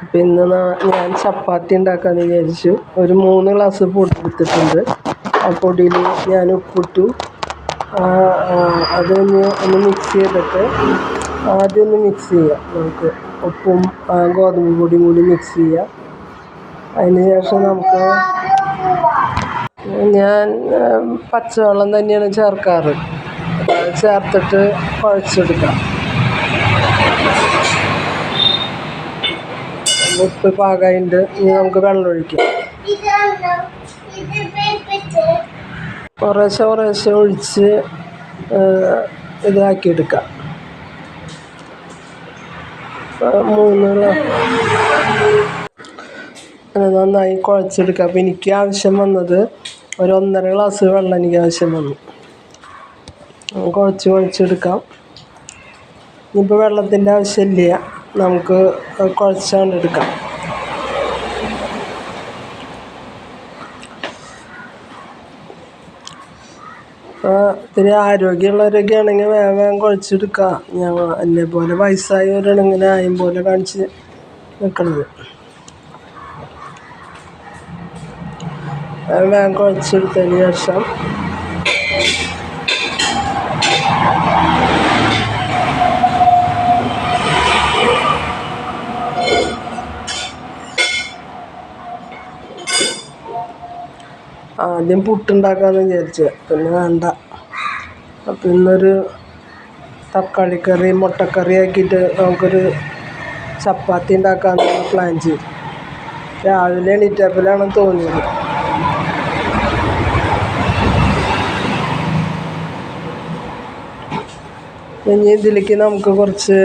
അപ്പം ഇന്ന് നാ- ഞാൻ ചപ്പാത്തി ഉണ്ടാക്കാമെന്ന് വിചാരിച്ചു. ഒരു മൂന്ന് ഗ്ലാസ് പൊടി എടുത്തിട്ടുണ്ട്. ആ പൊടിയിൽ ഞാൻ ഉപ്പിട്ടു. അതൊന്ന് ഒന്ന് മിക്സ് ചെയ്തിട്ട് ആദ്യം ഒന്ന് മിക്സ് ചെയ്യാം നമുക്ക്. ഉപ്പും ഗോതമ്പ് പൊടിയും കൂടി മിക്സ് ചെയ്യാം. അതിന് ശേഷം നമുക്ക് ഞാൻ പച്ചവെള്ളം തന്നെയാണ് ചേർക്കാറ്. ചേർത്തിട്ട് കുഴച്ചെടുക്കാം. ഉപ്പ് പാകമായിട്ട് ഇനി നമുക്ക് വെള്ളം ഒഴിക്കാം. കുറേശ്ശെ കുറേശ്ശെ ഒഴിച്ച് ഇതാക്കിയെടുക്കാം. മൂന്ന് നന്നായി കുഴച്ചെടുക്കുക അപ്പോൾ എനിക്ക് ആവശ്യം വന്നത് ഒരു ഒന്നര ഗ്ലാസ് വെള്ളം എനിക്ക് ആവശ്യം വന്നു. കുഴച്ച് കുഴച്ചെടുക്കാം. ഇനിയിപ്പോൾ വെള്ളത്തിന്റെ ആവശ്യമില്ല. നമുക്ക് കുഴച്ചാണ്ട് എടുക്കാം. ഇത്തിരി ആരോഗ്യമുള്ളവരൊക്കെ ആണെങ്കിൽ വേഗം വേഗം കുഴച്ചെടുക്കുക ഞങ്ങൾ എന്നെ പോലെ വയസ്സായവരാണ് ഇങ്ങനെ ആയും പോലെ കാണിച്ച് നിൽക്കുന്നത് വേഗം കുഴച്ചെടുത്തതിന് ശേഷം ആദ്യം പുട്ടുണ്ടാക്കാമെന്ന് വിചാരിച്ചു. പിന്നെ വേണ്ട. അപ്പം ഇന്നൊരു തക്കാളിക്കറി മുട്ടക്കറി ആക്കിയിട്ട് നമുക്കൊരു ചപ്പാത്തി ഉണ്ടാക്കാമെന്ന് പ്ലാൻ ചെയ്തു. രാവിലെ എണീറ്റപ്പിലാണ് തോന്നിയത്. ഇനി ഇതിലേക്ക് നമുക്ക് കുറച്ച്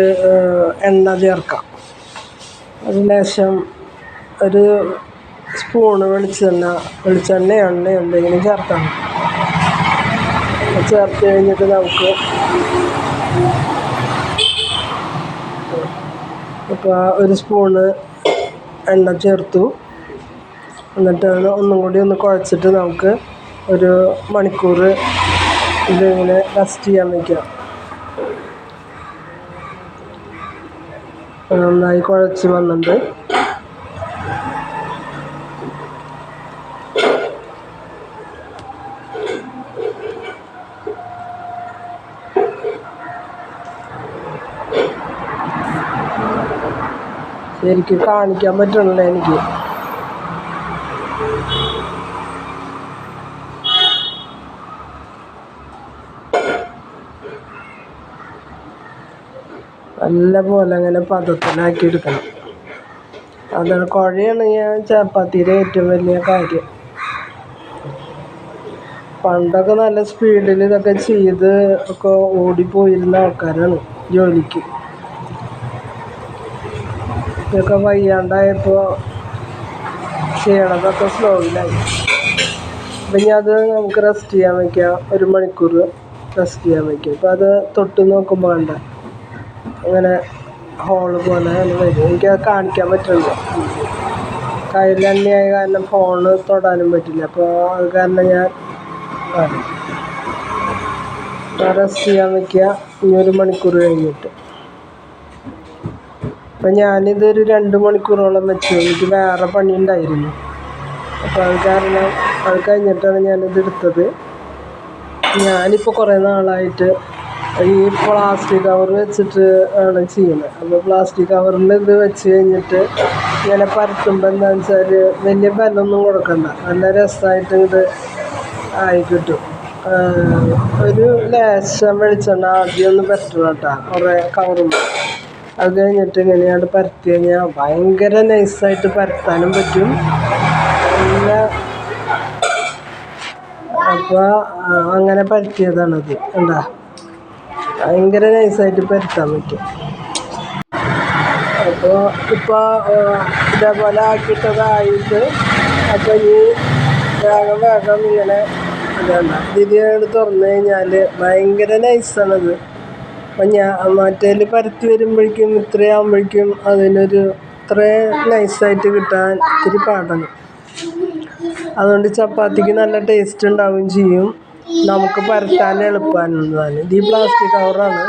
എണ്ണ ചേർക്കാം. അതിന് ശേഷം ഒരു സ്പൂണ് വെളിച്ചെണ്ണ വെളിച്ചെണ്ണ എണ്ണ എന്തെങ്കിലും ചേർക്കണം. ചേർത്ത് കഴിഞ്ഞിട്ട് നമുക്ക് ഇപ്പോൾ ഒരു സ്പൂണ് എണ്ണ ചേർത്തു. എന്നിട്ട് ഒന്നും കൂടി ഒന്ന് കുഴച്ചിട്ട് നമുക്ക് ഒരു മണിക്കൂർ ഇതിങ്ങനെ റെസ്റ്റ് ചെയ്യാൻ വയ്ക്കാം നന്നായി കുഴച്ച് വന്നിട്ടുണ്ട്. ശരിക്കും കാണിക്കാൻ പറ്റണില്ല എനിക്ക്. നല്ല പോലെ അങ്ങനെ പദത്തിലാക്കി എടുക്കണം. അതാണ് കുഴയാണ് ഞാൻ ചപ്പാത്തിയുടെ ഏറ്റവും വലിയ കാര്യം. പണ്ടൊക്കെ നല്ല സ്പീഡിൽ ഇതൊക്കെ ചെയ്ത് ഒക്കെ ഓടിപ്പോയിരുന്ന ആൾക്കാരാണ് ജോലിക്ക്. ഇതൊക്കെ വയ്യാണ്ടായപ്പോൾ ചെയ്യണതൊക്കെ സ്ലോയിലായി അപ്പം ഇനി അത് നമുക്ക് റെസ്റ്റ് ചെയ്യാൻ വയ്ക്കാം ഒരു മണിക്കൂർ റെസ്റ്റ് ചെയ്യാൻ വയ്ക്കാം അപ്പം അത് തൊട്ട് നോക്കുമ്പോൾ കണ്ട അങ്ങനെ ഹോൾ പോലെ വരും. എനിക്കത് കാണിക്കാൻ പറ്റില്ല കയ്യിൽ തന്നെയായ കാരണം ഫോണ് തൊടാനും പറ്റില്ല. അപ്പോൾ അത് കാരണം ഞാൻ റെസ്റ്റ് ചെയ്യാൻ വയ്ക്കുക ഇനി ഒരു മണിക്കൂർ കഴിഞ്ഞിട്ട്. അപ്പം ഞാനിതൊരു രണ്ട് മണിക്കൂറോളം വെച്ചു. എനിക്ക് വേറെ പണി ഉണ്ടായിരുന്നു അപ്പോൾ അത് കാരണം അത് കഴിഞ്ഞിട്ടാണ് ഞാനിത് എടുത്തത്. ഞാനിപ്പോൾ കുറേ നാളായിട്ട് ഈ പ്ലാസ്റ്റിക് കവർ വെച്ചിട്ട് ആണ് ചെയ്യുന്നത്. അപ്പോൾ പ്ലാസ്റ്റിക് കവറിൽ ഇത് വെച്ച് കഴിഞ്ഞിട്ട് ഇങ്ങനെ പരത്തുമ്പോൾ എന്താണെന്ന് വെച്ചാൽ വലിയ ബലമൊന്നും കൊടുക്കണ്ട. നല്ല രസമായിട്ട് ഇത് ആയി കിട്ടും. ഒരു ലേശം വെളിച്ചെണ്ണ ആദ്യം ഒന്ന് പറ്റണം കേട്ടോ. കുറേ കവറുമ്പോൾ അത് കഴിഞ്ഞിട്ട് ഇങ്ങനെയാണ് പരത്തി കഴിഞ്ഞാൽ ഭയങ്കര നൈസായിട്ട് പരത്താനും പറ്റും. നല്ല അപ്പോൾ അങ്ങനെ പരത്തിയതാണത് എന്താ ഭയങ്കര നൈസായിട്ട് പരത്താൻ പറ്റും. അപ്പോൾ ഇപ്പോൾ ഇതേപോലെ ആക്കിയിട്ടതായിട്ട് അപ്പോൾ ഈ വേഗം വേഗം ഇങ്ങനെ ഇതാണ് ഇത് തുറന്നു കഴിഞ്ഞാൽ ഭയങ്കര നൈസാണത് അപ്പം ഞാൻ മറ്റേതിൽ പരത്തി വരുമ്പോഴേക്കും ഇത്രയാകുമ്പോഴേക്കും അതിനൊരു ഇത്ര നൈസായിട്ട് കിട്ടാൻ ഇത്തിരി പാടാണ്. അതുകൊണ്ട് ചപ്പാത്തിക്ക് നല്ല ടേസ്റ്റ് ഉണ്ടാവുകയും ചെയ്യും. നമുക്ക് പരത്താൻ എളുപ്പമാണ് ഇത് ഈ പ്ലാസ്റ്റിക് കവറാണ്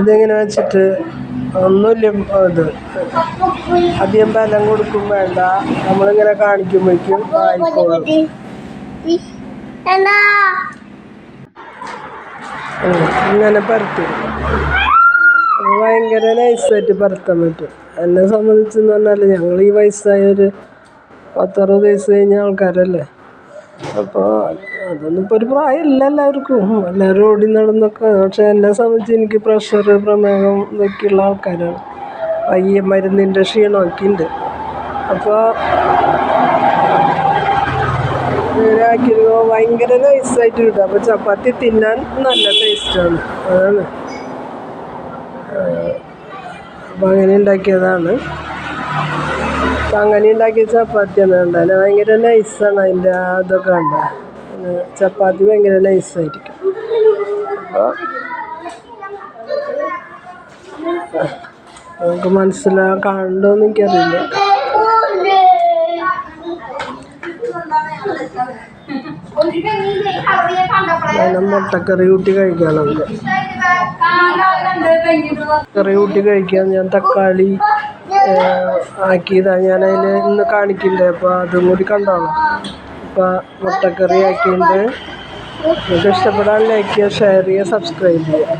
ഇതെങ്ങനെ വെച്ചിട്ട് ഒന്നുമില്ല ഇത് അധികം ബലം കൊടുക്കും വേണ്ട. നമ്മളിങ്ങനെ കാണിക്കുമ്പോഴേക്കും ആയിക്കോളും. എന്താ പരത്തി. ഭയങ്കര നൈസായിട്ട് പരത്താൻ പറ്റും. എന്നെ സംബന്ധിച്ചെന്ന് പറഞ്ഞാൽ ഞങ്ങൾ ഈ വയസ്സായ ഒരു പത്തറുപത് വയസ്സ് കഴിഞ്ഞ ആൾക്കാരല്ലേ? അപ്പോൾ അതൊന്നും ഇപ്പോൾ ഒരു പ്രായമില്ല എല്ലാവർക്കും. എല്ലാവരും ഓടി നടന്നൊക്കെ. പക്ഷെ എന്നെ സംബന്ധിച്ച് എനിക്ക് പ്രഷർ പ്രമേഹം ഇതൊക്കെയുള്ള ആൾക്കാരാണ്. പയ്യ മരുന്നിന്റെ ക്ഷീണമൊക്കെ ഉണ്ട്. അപ്പോൾ ആക്കിയപ്പോൾ ഭയങ്കര നൈസായിട്ട് കിട്ടും അപ്പോൾ ചപ്പാത്തി തിന്നാൻ നല്ല ടേസ്റ്റാണ് അതാണ്. അപ്പോൾ അങ്ങനെ ഉണ്ടാക്കിയതാണ്. അപ്പം അങ്ങനെ ഉണ്ടാക്കിയ ചപ്പാത്തിയാണ് അതിന് ഭയങ്കര നൈസാണ് അതിന്റെ അതൊക്കെ ഉണ്ട് ചപ്പാത്തി ഭയങ്കര നൈസായിരിക്കും അപ്പോൾ നമുക്ക് മനസ്സിലാ കാണണ്ടോന്ന് എനിക്കറിയില്ല. ഞാൻ മുട്ടക്കറി കൂട്ടി നമുക്ക് കറി കൂട്ടി കഴിക്കാൻ ഞാൻ തക്കാളി ആക്കിയതാണ് ഞാൻ അതിൽ ഇന്ന് കാണിക്കണ്ടേ. അപ്പോൾ അതും കൂടി കണ്ടോളാം. അപ്പോൾ മുട്ടക്കറി ആക്കിയിട്ടുണ്ട് നിങ്ങൾക്ക് ഇഷ്ടപ്പെടാൻ ലൈക്ക് ചെയ്യുക ഷെയർ ചെയ്യുക സബ്സ്ക്രൈബ് ചെയ്യുക.